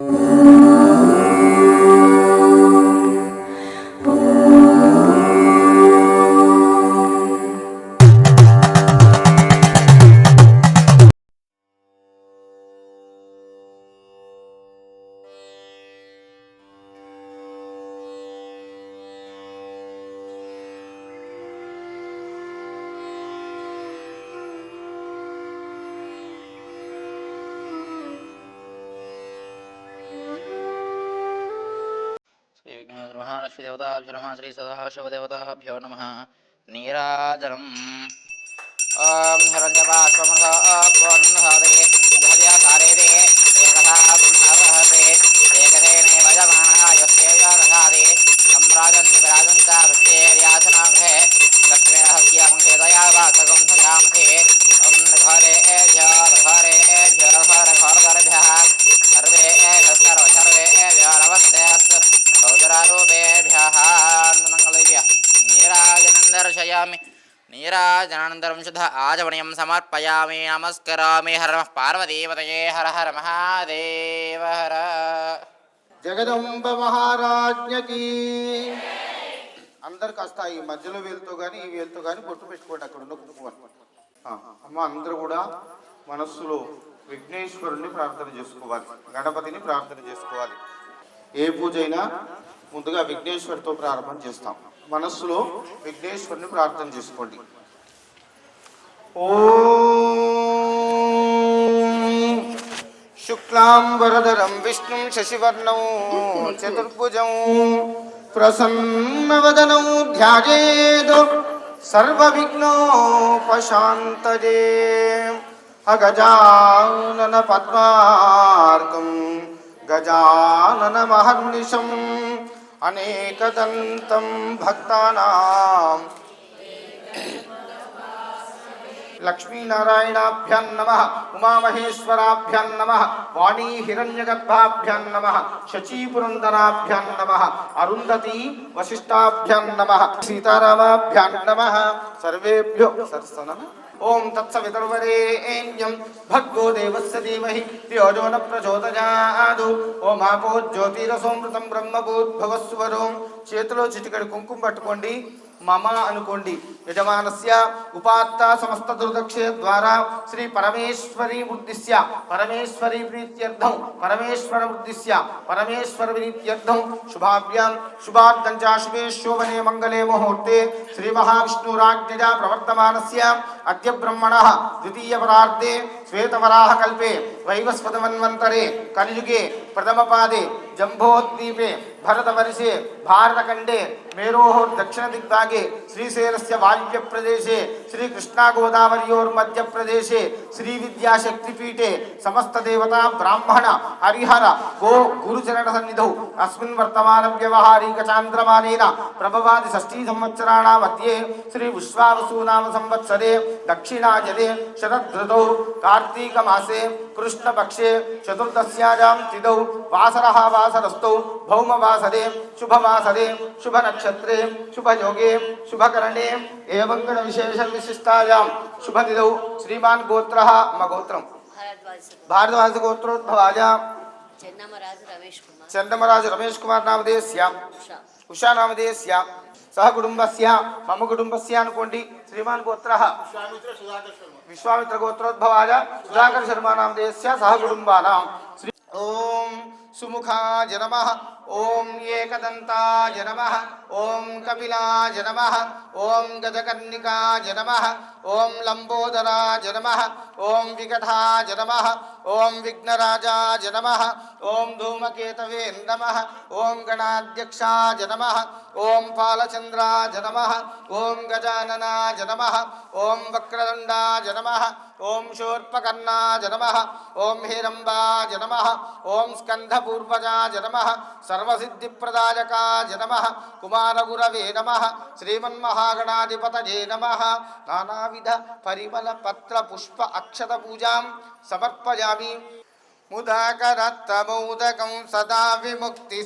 శ్రీ नमः लक्ष्मीदेवताभ्यो नमः। श्रीसदाशिवदेवताभ्यो ॐ हिरण्यपाश्वमनसापूर्णहरे ब्रह्मवहते एकधेने वयमानायस्येव्यारहारे सम्राजन्ति विराजन्त वृत्तेर्यासनाग्रहे लक्ष्मीरहस्यामुखेदया वासगं सजामहे ॐ घरे एझ सौदरारूपेभ्यः मङ्गलेभ्यः नीराजनं दर्शयामि नीराजनानन्तरं शुद्ध आचमनीयं समर्पयामि नमस्करामि हर नमः पार्वतीपतये हर हर महादेव हर జగదంబ మహారాజ్ఞకి అందరు కాస్త ఈ మధ్యలో వేలుతో కానీ ఈ వేలుతో కానీ బొట్టు పెట్టుకోండి అక్కడ ఉన్న కుంకుమ ఆ, అమ్మ అందరూ కూడా మనస్సులో విఘ్నేశ్వరుణ్ణి ప్రార్థన చేసుకోవాలి గణపతిని ప్రార్థన చేసుకోవాలి ఏ పూజ అయినా ముందుగా విఘ్నేశ్వరితో ప్రారంభం చేస్తాం. మనస్సులో విఘ్నేశ్వరుని ప్రార్థన చేసుకోండి. ఓం శుక్లాంబరధరం విష్ణుం శశివర్ణం చతుర్భుజం ప్రసన్నవదనం ధ్యాయేదో సర్వవిఘ్నోపశాంతయే అగజానన పద్మార్కం గజానన మహర్నిశం అనేకదంతం భక్తానాం లక్ష్మీనారాయణాభ్యాం నమ ఉమామహేశ్వరాభ్యాం నమ వాణీ హిరణ్యగర్భాభ్యాం నమ శచీపురందరాభ్యాం నమ అరుంధతి వశిష్టాభ్యాం నమ సీతారామాభ్యాం నమ సర్వేభ్యో సర్సన ఓం తత్సవితర్వరేణ్యం. భర్గో దేవస్య ధీమహి ధియోజో న ప్రచోదయాదు. ఓం ఆపో జ్యోతిరసోమృతం బ్రహ్మభూద్భవస్వరం చేతిలో చిటికడి కుంకుమ పట్టుకోండి. మమ అనుకోండి యజమానస్య ఉపాత్త సమస్త దుర్దక్షే ద్వారా శ్రీ పరమేశ్వరి ఉద్దిశ్య పరమేశ్వరి ప్రీత్యర్థం పరమేశ్వర ఉద్దిశ్య పరమేశ్వర ప్రీత్యర్థం శుభాభ్యాం శుభార్థం చ శుభే శోభనే మంగళే ముహూర్తే శ్రీ మహావిష్ణురాజ్ఞజా ప్రవర్తమానస్య అద్య బ్రహ్మణ ద్వితీయ పరార్ధే శ్వేతవరాహ కల్పే వైవస్వతమన్వంతరే కలియుగే ప్రథమపాదే జంబోద్వీపే భరతవర్షే ಭಾರತಖಂಡೇ ಮೇರೋಃ ದಕ್ಷಿಣ ದಿಗ್ಭಾಗೆ ಶ್ರೀಶೈಲಸ್ಯ ವಾಯುವ್ಯ ಪ್ರದೇಶೆ ಶ್ರೀ ಕೃಷ್ಣಾ ಗೋದಾವರಿಯೋರ್ ಮಧ್ಯ ಪ್ರದೇಶೆ ಶ್ರೀ ವಿದ್ಯಾ ಶಕ್ತಿಪೀಠೆ ಸಮಸ್ತ ದೇವತಾ ಬ್ರಾಹ್ಮಣ ಹರಿಹರ ಗೋ ಗುರುಚರಣ ಸನ್ನಿಧೌ ಅಸ್ಮಿನ್ ವರ್ತಮಾನ ವ್ಯವಹಾರೀಕ ಚಾಂದ್ರಮಾನೇನ ಪ್ರಭವಾದಿ ಷಷ್ಠಿ ಸಂವತ್ಸರಾಣ ಮಧ್ಯೆ ಶ್ರೀ ವಿಶ್ವಾವಸು ನಾಮ ಸಂವತ್ಸರೆ ದಕ್ಷಿಣಾಜಲೆ ಶರದೃತೌ ಕಾರ್ತೀಕ ಮಾಸೆ ಕೃಷ್ಣ ಪಕ್ಷೆ ಚತುರ್ದಶ್ಯಾಂ ತಿದೌ ವಾಸರಃ ವಾಸರಸ್ಥೌ ಭೌಮ ವಾಸರೆ ಶುಭ ವಾಸ शुभवासरे शुभनक्षत्रे शुभयोगे शुभकरणे एवं गणविशेषविशिष्टायां शुभतिथौ श्रीमान् गोत्रः मम गोत्रं भारद्वाज भारद्वाजगोत्रोद्भवाय చెన్నమరాజు రమేష్ కుమార్ चन्दमराज रमेश कुमार नामधेयस्य ఉషా ఉషా నామధేయస్య సహ కుటుంబస్య మమ కుటుంబస్య అనుకోండి శ్రీమాన్ గోత్ర విశ్వామిత్ర గోత్రోద్భవాయ సుధాకర్ శర్మ నామధేయస్య సహ కుటుంబానాం శ్రీ ఓం సుముఖాయ నమ ఓం ఏకదంతాయ నమ ఓం కపిలాయ నమ ఓం గజకర్ణికాయ నమ ఓం లంబోదరాయ నమ ఓం వికటాయ నమ ఓం విఘ్నరాజాయ నమ ఓం ధూమకేతవే నమ ఓం గణాధ్యక్షాయ నమ ఓం పాలచంద్రాయ నమ ఓం గజాననాయ నమ ఓం వక్రదండాయ నమ ఓం శూర్పకర్ణాయ నమ ఓం హిరంబాయ నమ ఓం స్కంధపూర్వజాయ నమ సర్వసిద్ధిప్రదాయకాయ నమ కుమారగురవే నమ శ్రీమన్మహాగణాధిపతయే నమ నానావిధ పరిమళ పత్ర పుష్ప అక్షత పూజాం సమర్పయామి ముదాకరత్తమౌదకం సదా విముక్తి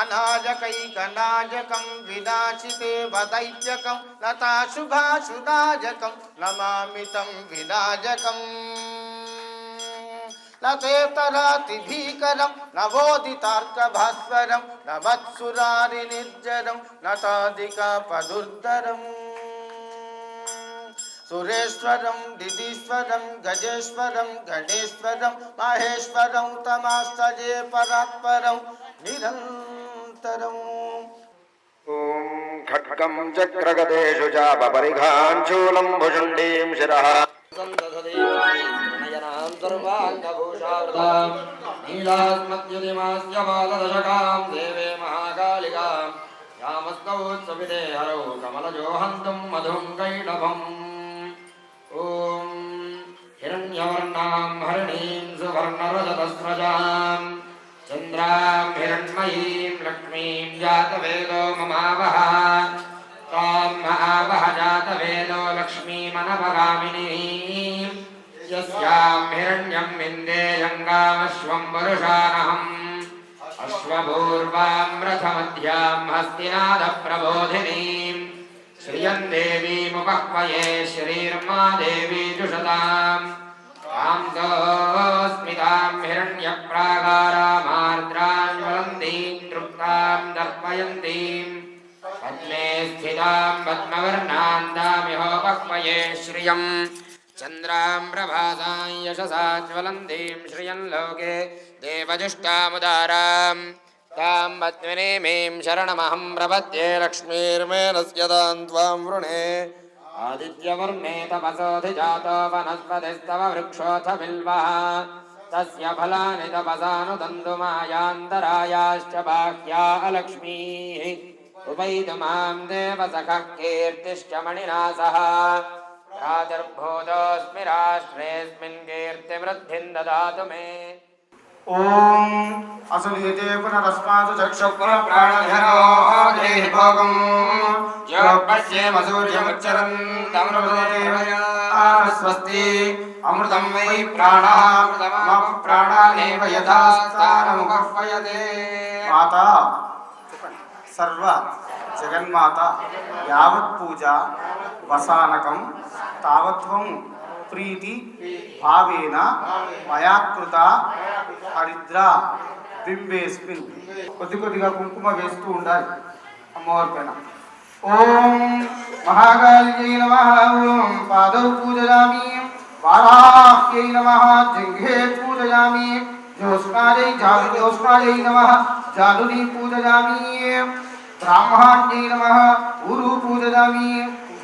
अनाजकैकनाजकं विनाशिते वदैत्यकं लताशुभासुदाजकं नमामि तं विनाजकम् नतेतरातिभीकरं नवोदितार्कभास्वरं न मत्सुरारिनिर्जरं नतादिकापदुर्धरम् सुरेश्वरं, दिदीश्वरं, गजेश्वरं, गणेश्वरं, माहेश्वरं, तमास्तजे परात्परं निरन् ఖడ్గం చక్రగదేషు చాపరిఘాంశూలం భుషుండీం శిర. నీలాస్మద్యుతిమాస్యపాదశకాం దేవే మహాకాళికాం యామస్తౌత్సవిదే హరౌ కమలజోహంతం మధుం కైణభం ఓం హిరణ్యవర్ణాం హరిణీం సువర్ణరజతస్రజాం चन्द्रां हिरण्मयीं लक्ष्मीं जातवेदो ममावह तां महावह जातवेदो लक्ष्मीमनपगामिनीं यस्यां हिरण्यं विन्देयङ्गामश्वं वरुषानहम् अश्वपूर्वां रथमध्यां हस्तिनादप्रबोधिनीं श्रियं देवीमुपह्वये श्रीर्मा देवी जुषताम् कान्दोऽस्मिताम् हिरण्यप्राकारामार्द्राञ्ज्वलन्तीम् तृप्ताम् यशसा ज्वलन्तीम् श्रियम् लोके देवजुष्टामुदाराम्। ताम् पद्मिनीमीम् शरणमहम् प्रपद्ये लक्ष्मीर्मे नस्य ताम् वृणे। आदित्यवर्णे तपसोऽधिजातो वनस्पतिस्तव वृक्षोऽथ बिल्वः तस्य फलानि तपसानुदन्तुमायान्तरायाश्च बाह्या अलक्ष्मीः। उपैतु माँ देवसखः कीर्तिश्च मणिना सह प्रादुर्भूतोऽस्मि राष्ट्रेऽस्मिन् कीर्तिवृद्धिं ददातु मे। ఓం అసలు ఏదే పునరస్మాతు చక్షుః ప్రాణధరో దేహి భోగం యో పశ్యేమ సూర్యముచ్చరంతమృతదేవయా అమృతం వై ప్రాణామృతమాప ప్రాణానేవ యథా స్థానముపహ్వయతే మాత సర్వ జగన్మాత యావత్ పూజ వసానకం తావత్వం ప్రీతి భావేన మయాకృత హరిద్ర బింబేస్మిన్ కొద్ది కొద్దిగా కుంకుమ వేస్తూ ఉండాలి అమ్మవారి పైన ఓం మహాకాళ్యై నమ ఓం పాదౌ పూజయామి వారాహ్యై నమ జంఘే పూజయామి జ్యోత్స్నాయై జాను జ్యోత్స్నాయై నమ జానుని పూజయామి బ్రాహ్మణ్యై నమ ఊరు పూజయామి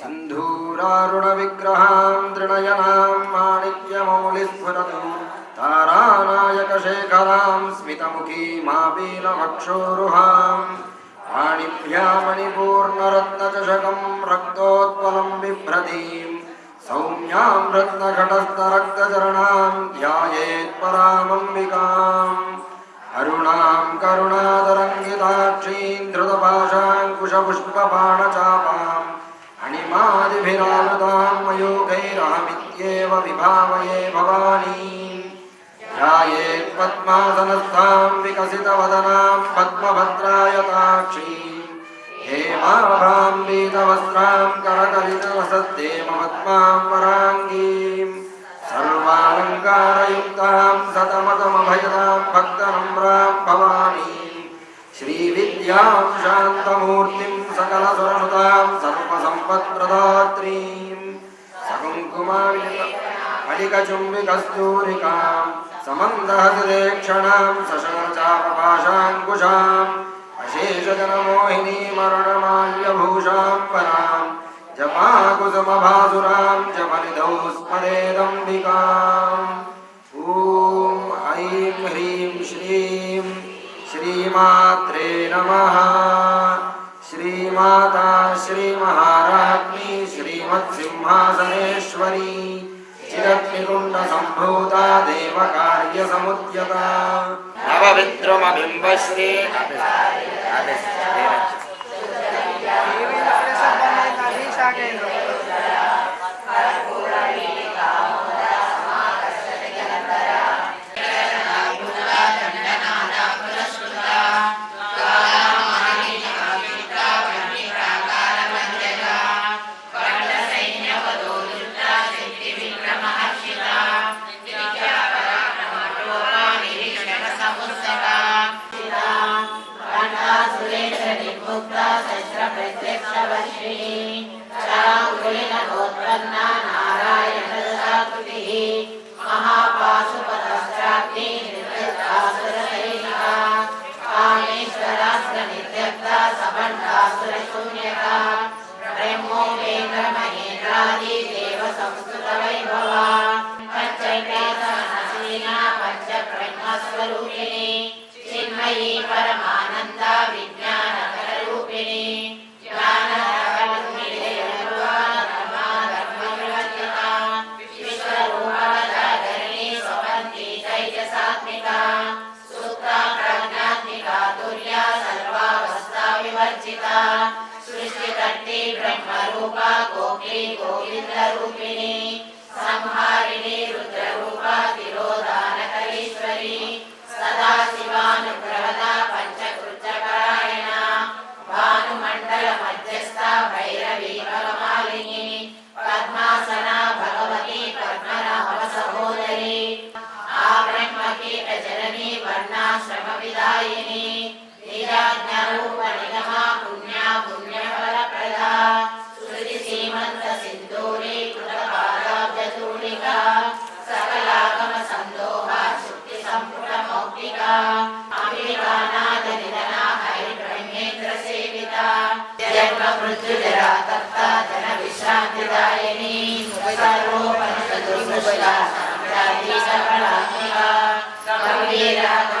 सिन्धूरारुणविग्रहां दृणयनां माणिक्यमौलिस्फुरतु तारानायकशेखरां स्मितमुखीमापीलमक्षोरुहां पाणिभ्यामणिपूर्णरत्नचषकं रक्तोत्पलं बिभ्रतीं सौम्यां रत्नघटस्थरक्तचरणां ध्यायेत्परामम्बिकाम् अरुणां करुणातरङ्गिताक्षीं धृतपाशाङ्कुशपुष्पबाणचापाम् अणिमादिभिरावृतां मयूखैरहमित्येव विभावये भवानीम् ध्यायेत् पद्मासनस्थां विकसितवदनां पद्मभद्रायताक्षीम् हेमाभां पीतवस्त्रां करकलितवसद्देमपद्मां वराङ्गीम् सर्वालङ्कारयुक्तां सतमतमभयदां भक्तनम्रां भवानीं श्रीविद्यां शान्तमूर्तिं सकलसुरनुतां सर्वसम्पत्प्रदात्रीं सकुङ्कुमालिकचुम्बिकस्तूरिकां समन्दहसिदेक्षणां सशरचापपाशाङ्कुशाम् अशेषजनमोहिनीमरणमाल्यभूषां परां, जपाकुसुमभासुरां जपनिधौ स्मरेदम्बिकाम् ॐ ऐं ह्रीं श्रीं, श्रीमात्रे नमः। శ్రీమాతా శ్రీమహారాజ్ఞి శ్రీమత్సింహాసనేశ్వరీ. చిరగ్నికుండ సంభూత దేవ కార్య సముద్యత నవవిద్రుమబింబశ్రీ मुक्ता शस्त्रप्रत्यक्षवर्षिणी कराङ्गुलिन गोत्पन्ना नारायणकृतिः महापाशुपदस्त्राब्दी नृतासुरसैनिका कामेश्वरास्त्रनित्यक्ता सबण्डासुरशून्यका ब्रह्मोपेन्द्रमहेन्द्रादि देवसंस्कृतवैभवा पञ्चैकैकमनसीना पञ्चब्रह्मस्वरूपिणी चिन्मयी परमानन्दा विद्या piedad.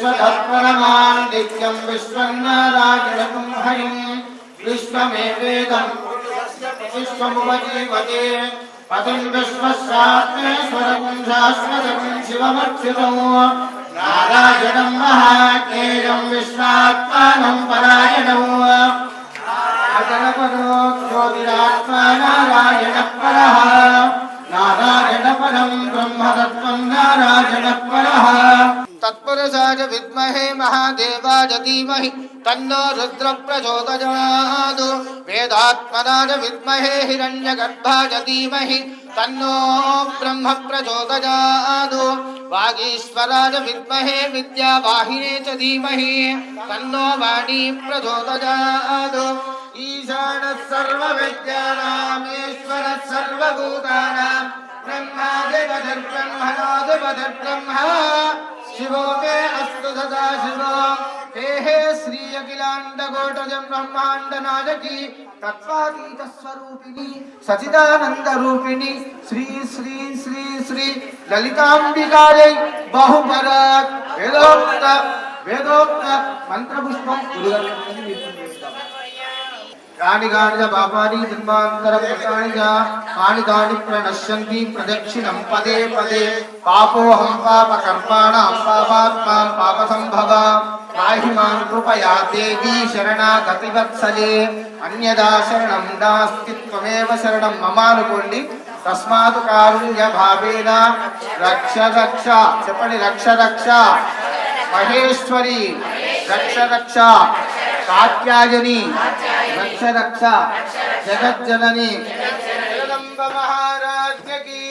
विश्वतत्परमान् नित्यं विश्वं नारायणं हरिं विश्वमेवेदं विश्वमुपजीवते पतिं विश्वस्यात्मेश्वरं शाश्वतं शिवमच्युतं नारायणं महाज्ञेयं विश्वात्मानं परायणम् अजनपदो ज्योतिरात्मा नारायणपरः नारायणपरं ब्रह्मतत्त्वं नारायणपरः तत्पुरुषाय विद्महे महादेवाय धीमहि तन्नो रुद्र प्रचोदयात् वेदात्मनाय विद्महे हिरण्यगर्भाय धीमहि तन्नो ब्रह्म प्रचोदयात् वागीश्वराय विद्महे विद्यावाहिने च धीमहि तन्नो वाणी प्रचोदयात्। ईशानः सर्वविद्यानामीश्वरः सर्वभूतानां ब्रह्मादिपतिर्ब्रह्मणादिपतिर्ब्रह्मा शिवो मे अस्तु सदा शिवो हे हे श्री अखिलाण्डकोटजं ब्रह्माण्डनायकी तत्त्वातीत स्वरूपिणी सचिदानंद रूपिणी श्री श्री श्री श्री ललितांबिकायै बहुपरात् वेदोक्त वेदोक्त मंत्रपुष्पं యాని గాని చ పాపాని జన్మాంతర కృతాని చ కాని దాని ప్రణశ్యంతి ప్రదక్షిణం పదే పదే పాపోహం పాప కర్మాణ పాపాత్మా పాప సంభవ పాహి మాం కృపయా దేవీ శరణాగతి వత్సలే అన్యదా శరణం నాస్తి త్వమేవ శరణం మమానుకోండి తస్మాత్ కారుణ్య భావేన రక్ష రక్ష చెప్పండి రక్ష రక్ష మహేశ్వరి రక్ష రక్ష కాత్యాయని రక్ష రక్ష జగజ్జనని జగదంబ మహారాజ్యకి.